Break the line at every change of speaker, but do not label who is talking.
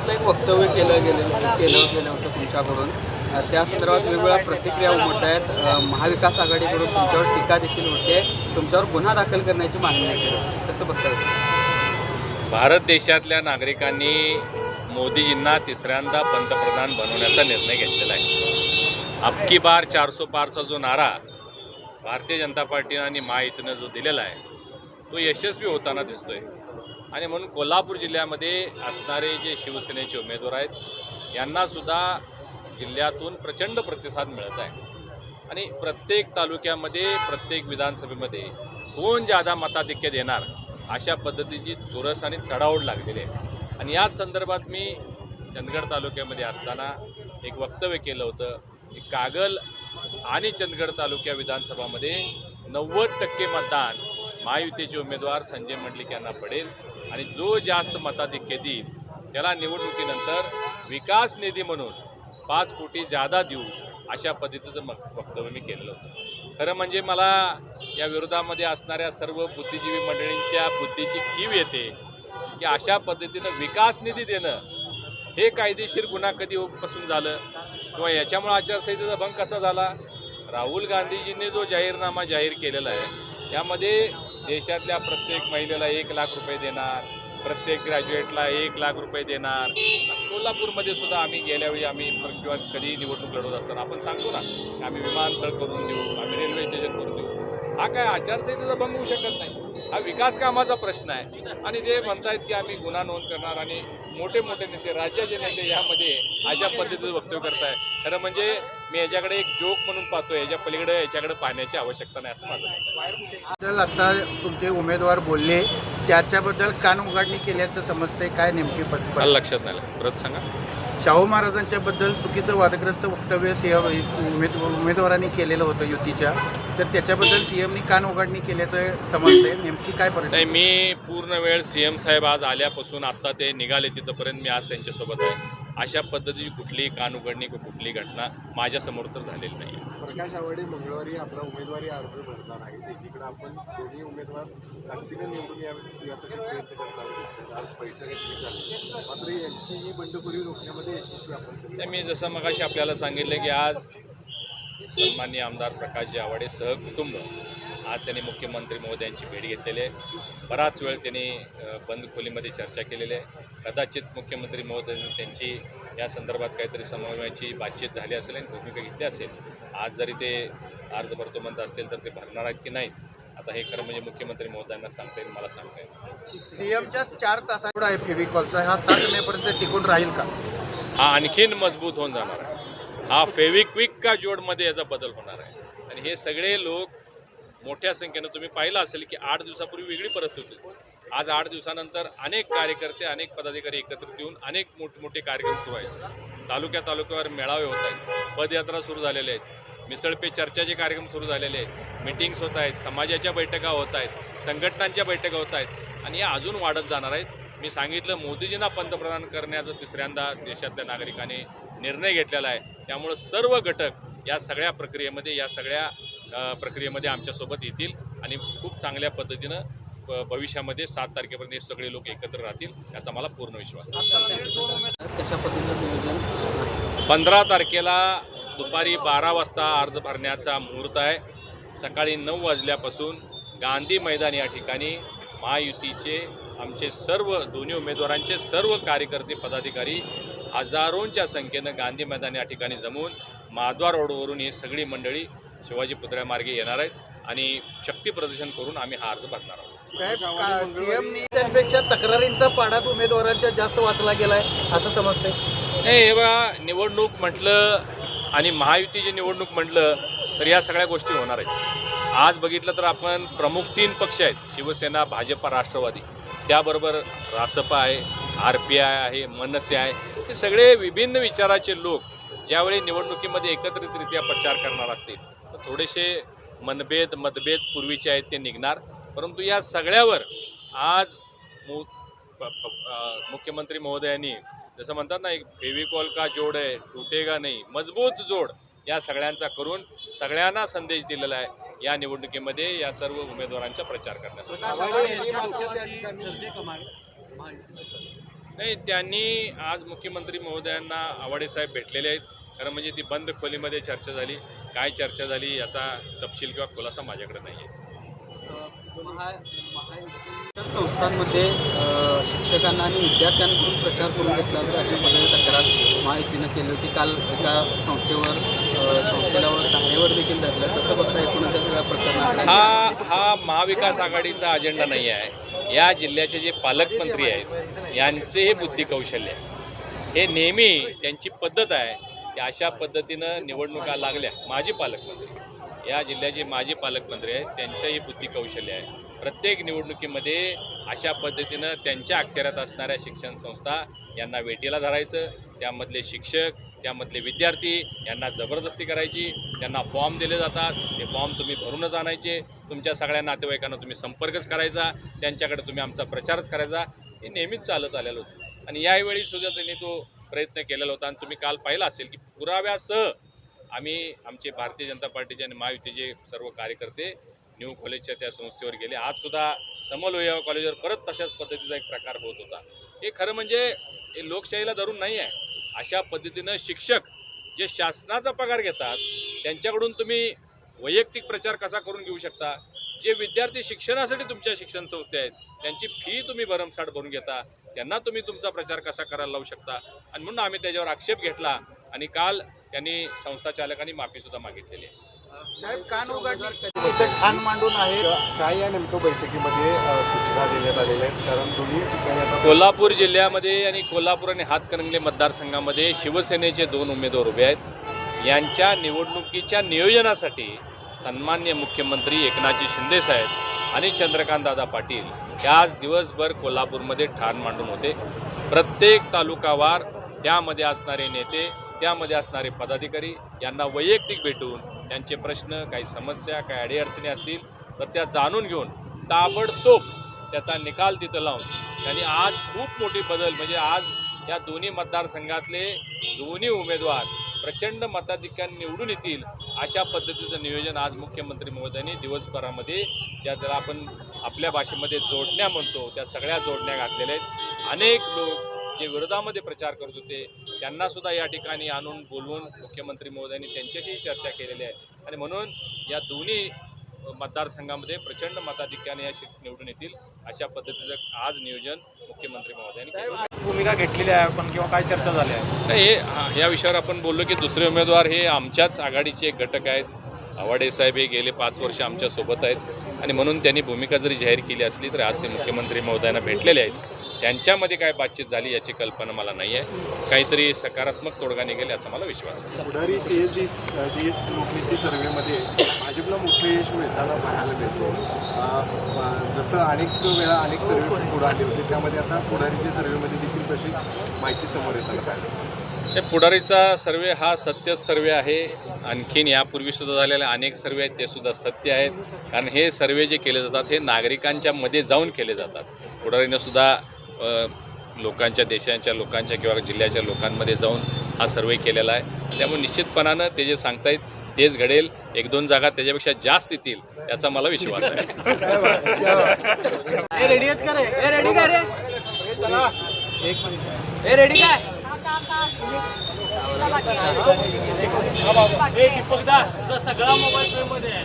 संदर्भातलं एक वक्तव्य केलं गेलेलं केलं गेलं होतं तुमच्याकडून. त्या संदर्भात वेगवेगळ्या प्रतिक्रिया उमटत आहेत. महाविकास आघाडीकडून तुमच्यावर टीका देखील होते तुमच्यावर गुन्हा दाखल करण्याची मागणी केली तसं बघता
भारत देशातल्या नागरिकांनी मोदीजींना तिसऱ्यांदा पंतप्रधान बनवण्याचा निर्णय घेतलेला आहे. अबकी बार चारसो पारचा जो नारा भारतीय जनता पार्टीनं आणि महायुतीनं जो दिलेला आहे तो यशस्वी होताना दिसतोय. आणि म्हणून कोल्हापूर जिल्ह्यामध्ये असणारे जे शिवसेनेचे उमेदवार आहेत यांनासुद्धा जिल्ह्यातून प्रचंड प्रतिसाद मिळत आहे. आणि प्रत्येक तालुक्यामध्ये प्रत्येक विधानसभेमध्ये कोण जादा मताधिक्य देणार अशा पद्धतीची चुरस आणि चढाओढ लागलेली आहे. आणि याच संदर्भात मी चंदगड तालुक्यामध्ये असताना एक वक्तव्य केलं होतं की कागल आणि चंदगड तालुक्या विधानसभामध्ये नव्वद टक्के मतदान महायुतीचे उमेदवार संजय मंडलिक यांना पडेल. आणि जो जास्त मताधिक्य देईल त्याला निवडणुकीनंतर विकास निधी म्हणून पाच कोटी जादा देऊ अशा पद्धतीचं मग वक्तव्य मी केलेलं होतं. खरं म्हणजे मला या विरोधामध्ये असणाऱ्या सर्व बुद्धिजीवी मंडळींच्या बुद्धीची कीव येते की अशा पद्धतीनं विकास निधी देणं हे कायदेशीर गुन्हा कधीपासून झालं? किंवा याच्यामुळे आचारसंहितेचा भंग कसा झाला? राहुल गांधीजींनी जो जाहीरनामा जाहीर केलेला आहे यामध्ये देशातल्या प्रत्येक महिलेला एक लाख रुपये देणार प्रत्येक ग्रॅज्युएटला एक लाख रुपये देणार. कोल्हापूरमध्ये सुद्धा आम्ही गेल्यावेळी आम्ही किंवा कधी निवडणूक लढवत असताना आपण सांगतो ना की आम्ही विमानतळ करून देऊ आम्ही रेल्वे स्टेशन करून देऊ. हा काय आचारसंहितेचा भंग होऊ शकत नाही. हा विकास कामाचा प्रश्न आहे. आणि ते म्हणतायत की आम्ही गुन्हा नोंद करणार आणि मोठे मोठे नेते राज्याचे नेते यामध्ये अशा पद्धतीचं वक्तव्य करताय. खरं म्हणजे मी याच्याकडे एक जोक म्हणून पाहतो याच्या पलीकडे याच्याकडे पाहण्याची आवश्यकता नाही असं माझं.
बद्दल आता तुमचे उमेदवार बोलले. त्याच्याबद्दल कान उघडणी केल्याचं समजतंय. काय नेमकी बस
मला लक्षात नाही. परत सांगा.
शाहू महाराजांच्या बद्दल चुकीचं वादग्रस्त वक्तव्य सीएम उमेद उमेदवारांनी केलेलं होतं युतीच्या. तर त्याच्याबद्दल सीएमनी कान उघडणी केल्याचं समजतंय. नेमकी काय
नाही
परिस्थिती
मी पूर्ण वेळ सी एम साहेब आज आल्यापासून आत्ता ते निघाले तिथंपर्यंत मी आज त्यांच्यासोबत आहे. अशा पद्धतीची कुठलीही कान उघडणी किंवा कुठलीही घटना माझ्यासमोर तर झालेली नाही
प्रकाश आवाडे मंगळवारी आपला उमेदवारी अर्ज भरणार आहे एकीकडे आपण दोन्ही उमेदवार ताकदीने निवडून यावे यासाठी प्रयत्न दिसतात. आज बैठक देखील झाली मात्र यांची ही बंडखोरी रोखण्यामध्ये यशस्वी आपण सगळे.
नाही, मी जसं मगाशी आपल्याला सांगितलं की आज सन्माननीय आमदार प्रकाशजी आवाडे सहकुटुंब आज त्यांनी मुख्यमंत्री महोदयांची भेट घेतलेली आहे. बराच वेळ त्यांनी बंद खोलीमध्ये चर्चा केलेली आहे. कदाचित मुख्यमंत्री महोदयांनी त्यांची या संदर्भात काहीतरी समन्वयाची बातचीत झाली असेल आणि भूमिका घेतली असेल. आज जरी ते अर्ज भरतो म्हणत असतील तर ते भरणार आहेत की नाही आता हे खरं म्हणजे मुख्यमंत्री महोदयांना सांगता येईल मला सांगता येईल.
सीएमच्या चार तासाचा आहे. फेविकॉलचा हा सात मेपर्यंत टिकून राहील का?
हा आणखीन मजबूत होऊन जाणार आहे. हा फेविक्विक का जोडमध्ये याचा बदल होणार आहे? आणि हे सगळे लोक मोठ्या संख्येनं तुम्ही पाहिलं असेल की आठ दिवसापूर्वी वेगळी परिस्थिती होती. आज आठ दिवसानंतर अनेक कार्यकर्ते अनेक पदाधिकारी एकत्रित येऊन अनेक मोठमोठे कार्यक्रम सुरू आहेत. तालुक्या तालुक्यावर मेळावे होत आहेत. पदयात्रा सुरू झालेल्या आहेत. मिसळ पे चर्चाचे कार्यक्रम सुरू झालेले आहेत. मिटिंग्स होत आहेत. समाजाच्या बैठका होत आहेत. संघटनांच्या बैठका होत आहेत. आणि या अजून वाढत जाणार आहेत. मी सांगितलं मोदीजींना पंतप्रधान करण्याचा तिसऱ्यांदा देशातल्या नागरिकांनी निर्णय घेतलेला आहे. त्यामुळं सर्व घटक या सगळ्या प्रक्रियेमध्ये या सगळ्या प्रक्रियेमध्ये आमच्यासोबत येतील आणि खूप चांगल्या पद्धतीनं भविष्यामध्ये सात तारखेपर्यंत हे सगळे लोक एकत्र राहतील याचा मला पूर्ण विश्वास आहे. पंधरा तारखेला दुपारी बारा वाजता अर्ज भरण्याचा मुहूर्त आहे. सकाळी नऊ वाजल्यापासून गांधी मैदान या ठिकाणी महायुतीचे आमचे सर्व दोन्ही उमेदवारांचे सर्व कार्यकर्ते पदाधिकारी हजारोंच्या संख्येनं गांधी मैदान या ठिकाणी जमून माधवा रोडवरून ही सगळी मंडळी शिवाजी पुतळ्यामार्गे येणार आहेत आणि शक्ती प्रदर्शन करून आम्ही हा अर्ज भरणार आहोत.
तक्रारींचा पाडात उमेदवारांच्या जास्त वाचला गेलाय असं समजतंय?
नाही हे बघा निवडणूक म्हटलं आणि महायुतीची निवडणूक म्हटलं तर या सगळ्या गोष्टी होणार आहेत. आज बघितलं तर आपण प्रमुख तीन पक्ष आहेत शिवसेना भाजपा राष्ट्रवादी. त्याबरोबर रासपा आहे आर पी आय आहे मनसे आहे. हे सगळे विभिन्न विचाराचे लोक ज्यावेळी निवडणुकीमध्ये एकत्रितरित्या प्रचार करणार असतील थोडेसे मनभेद मतभेद पूर्वीचे आहेत ते निघणार. परंतु या सगळ्यावर आज मु मुख्यमंत्री महोदयांनी जसं म्हणतात ना एक फेविकॉल का जोड आहे तुटेगा नाही मजबूत जोड या सगळ्यांचा करून सगळ्यांना संदेश दिलेला आहे या निवडणुकीमध्ये या सर्व उमेदवारांचा प्रचार करण्यासाठी. नाही त्यांनी आज मुख्यमंत्री महोदयांना आवाडे साहेब भेटलेले आहेत. खरं म्हणजे ती बंद खोलीमध्ये चर्चा झाली. काय चर्चा झाली याचा तपशील किंवा खुलासा माझ्याकडे नाही आहे
संस्थांमध्ये शिक्षकांना आणि विद्यार्थ्यांकडून प्रचार करून घेतला तर अशा पद्धतीने तक्रार महायुतीनं केली होती. काल एका संस्थेवर अ, संस्थेलावर धारेवर देखील धरलं. तसं बघता एकूणच सगळ्या प्रकरणात
हा हा महाविकास आघाडीचा अजेंडा नाही आहे या जिल्ह्याचे जे पालकमंत्री आहेत यांचे हे बुद्धी कौशल्य आहे. हे नेहमी त्यांची पद्धत आहे. की अशा पद्धतीनं निवडणुका लागल्या माजी पालकमंत्री. या जिल्ह्याचे माजी पालकमंत्री आहेत त्यांच्याही बुद्धी कौशल्य आहे. प्रत्येक निवडणुकीमध्ये अशा पद्धतीनं त्यांच्या अखत्यारात असणाऱ्या शिक्षण संस्था यांना वेटीला धरायचं त्यामधले शिक्षक त्यामधले विद्यार्थी यांना जबरदस्ती करायची त्यांना फॉर्म दिले जातात ते फॉर्म तुम्ही भरूनच आणायचे तुमच्या सगळ्या नातेवाईकांना तुम्ही संपर्कच करायचा त्यांच्याकडे तुम्ही आमचा प्रचारच करायचा हे नेहमीच चालत आलेलं होतं. आणि यावेळी सुद्धा त्यांनी तो प्रयत्न केलेला होता आणि तुम्ही काल पाहिला असेल की पुराव्यासह आम्ही आमचे भारतीय जनता पार्टीचे आणि महायुतीचे सर्व कार्यकर्ते न्यू कॉलेजच्या त्या संस्थेवर गेले. आजसुद्धा सुद्धा कॉलेजवर परत तशाच पद्धतीचा एक प्रकार होत होता. हे खरं म्हणजे हे लोकशाहीला धरून नाही आहे. अशा पद्धतीनं शिक्षक जे शासनाचा पगार घेतात त्यांच्याकडून तुम्ही वैयक्तिक प्रचार कसा करून घेऊ शकता? जे विद्यार्थी शिक्षणासाठी तुमच्या शिक्षण संस्थे आहेत त्यांची फी तुम्ही भरमसाठ भरून घेता त्यांना तुम्ही तुमचा प्रचार कसा करायला लावू शकता? आणि म्हणून आम्ही त्याच्यावर आक्षेप घेतला आणि काल त्यांनी संस्था चालकांनी माफीसुद्धा मागितलेली आहे.
साहेब कान उघडली इथं ठाण मांडून आहे
काय या नेमकं बैठकीमध्ये सूचना देण्यात आलेल्या आहेत. कारण दोन्ही ठिकाणी
कोल्हापूर जिल्ह्यामध्ये आणि कोल्हापूर आणि हातकणंगले मतदारसंघामध्ये शिवसेनेचे दोन उमेदवार उभे आहेत. यांच्या निवडणुकीच्या नियोजनासाठी सन्मान्य मुख्यमंत्री एकनाथजी शिंदेसाहेब आणि चंद्रकांतदादा पाटील हे आज दिवसभर कोल्हापूरमध्ये ठाण मांडून होते. प्रत्येक तालुकावार त्यामध्ये असणारे नेते त्यामध्ये असणारे पदाधिकारी यांना वैयक्तिक भेटून त्यांचे प्रश्न काही समस्या काही अडीअडचणी असतील तर त्या जाणून घेऊन ताबडतोब त्याचा निकाल तिथं लावून त्यांनी आज खूप मोठी बदल म्हणजे आज या दोन्ही मतदारसंघातले दोन्ही उमेदवार प्रचंड मताधिक्याने निवडून येतील अशा पद्धतीचं नियोजन आज मुख्यमंत्री महोदयांनी दिवसभरामध्ये ज्या जर आपण आपल्या भाषेमध्ये जोडण्या म्हणतो त्या सगळ्या जोडण्या घातलेल्या आहेत. अनेक लोक जे विरोधामध्ये प्रचार करत होते त्यांनासुद्धा या ठिकाणी आणून बोलवून मुख्यमंत्री महोदयांनी त्यांच्याशी चर्चा केलेली आहे. आणि म्हणून या दोन्ही मतदारसंघामध्ये प्रचंड मताधिक्याने या निवडून येतील अशा पद्धतीचं आज नियोजन मुख्यमंत्री महोदयांनी.
भूमिका घेतलेली आहे आपण किंवा काय चर्चा झाली आहे
नाही हा- या विषयावर आपण बोललो की दुसरे उमेदवार हे आमच्याच आघाडीचे एक घटक आहेत आवाडे साहेब हे गेले पाच वर्ष आमच्यासोबत आहेत. आणि म्हणून त्यांनी भूमिका जरी जाहीर केली असली तरी आज ते मुख्यमंत्री महोदयांना भेटलेले आहेत. त्यांच्यामध्ये काय बातचीत झाली याची कल्पना मला नाही आहे. काहीतरी सकारात्मक तोडगा निघेल याचा मला विश्वास आहे.
Pudhari C S D D S Lokniti सर्व्हेमध्ये भाजपला मोठं यश मिळताना पाहायला मिळतो. जसं अनेक वेळा अनेक सर्वे पुढे आले होते त्यामध्ये आता पुढारीच्या सर्व्हेमध्ये देखील तशीच माहिती समोर येताना पाहिजे ते
हे पुढारीचा सर्वे हा सत्य सर्वे आहे. आणखीन यापूर्वीसुद्धा झालेले अनेक सर्वे आहेत ते सुद्धा सत्य आहेत. कारण हे सर्वे जे केले जातात हे नागरिकांच्या मध्ये जाऊन केले जातात. पुढारीनं सुद्धा लोकांच्या देशांच्या लोकांच्या किंवा जिल्ह्याच्या लोकांमध्ये जाऊन हा सर्वे केलेला आहे. त्यामुळे निश्चितपणानं ते जे सांगतायत तेच घडेल. एक दोन जागा त्याच्यापेक्षा जास्त येतील याचा मला विश्वास आहे.
रेडी आहेत का रे? रेडी रे? रेडी काय?
सगळा मोबाईल मध्ये